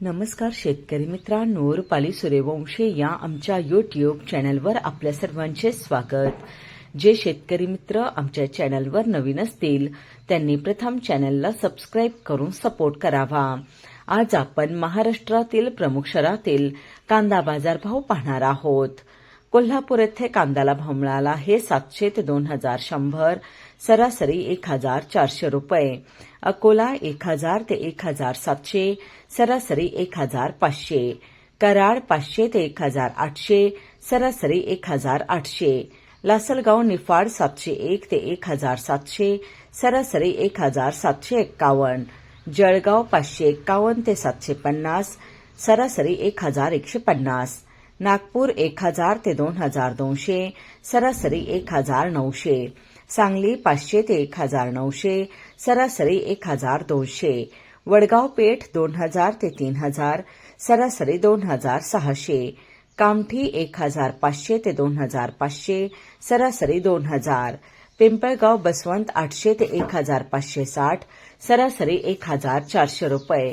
नमस्कार शेतकरी मित्रांनो रुपाली सूर्यवंशी या आमच्या यूट्यूब चॅनलवर आपल्या सर्वांचे स्वागत. जे शेतकरी मित्र आमच्या चॅनलवर नवीन असतील त्यांनी प्रथम चॅनलला सबस्क्राईब करून सपोर्ट करावा. आज आपण महाराष्ट्रातील प्रमुख शहरातील कांदा बाजारभाव पाहणार आहोत. कोल्हापूर येथे कांद्याला भाव मिळाला आहे. सातशे ते दोन हजार शंभर. सरासरी एक हजार चारशे रुपये. अकोला एक हजार ते एक हजार सातशे. सरासरी एक हजार पाचशे. कराड पाचशे ते एक हजार आठशे. सरासरी एक हजार आठशे. लासलगाव निफाड सातशे एक ते एक हजार सातशे. सरासरी एक हजार सातशे एक्कावन्न. जळगाव पाचशे एक्कावन्न ते सातशे पन्नास. सरासरी एक हजार एकशे पन्नास. नागपूर एक हजार ते दोन हजार दोनशे सरासरी एक हजार नऊशे सांगली पाचशे ते एक हजार नऊशे सरासरी एक हजार दोनशे वडगाव पेठ दोन हजार ते तीन हजार सरासरी दोन हजार सहाशे कामठी एक हजार पाचशे ते दोन हजार पाचशे सरासरी दोन हजार पिंपळगाव बसवंत आठशे ते एक हजार पाचशे साठ सरासरी एक हजार चारशे रुपये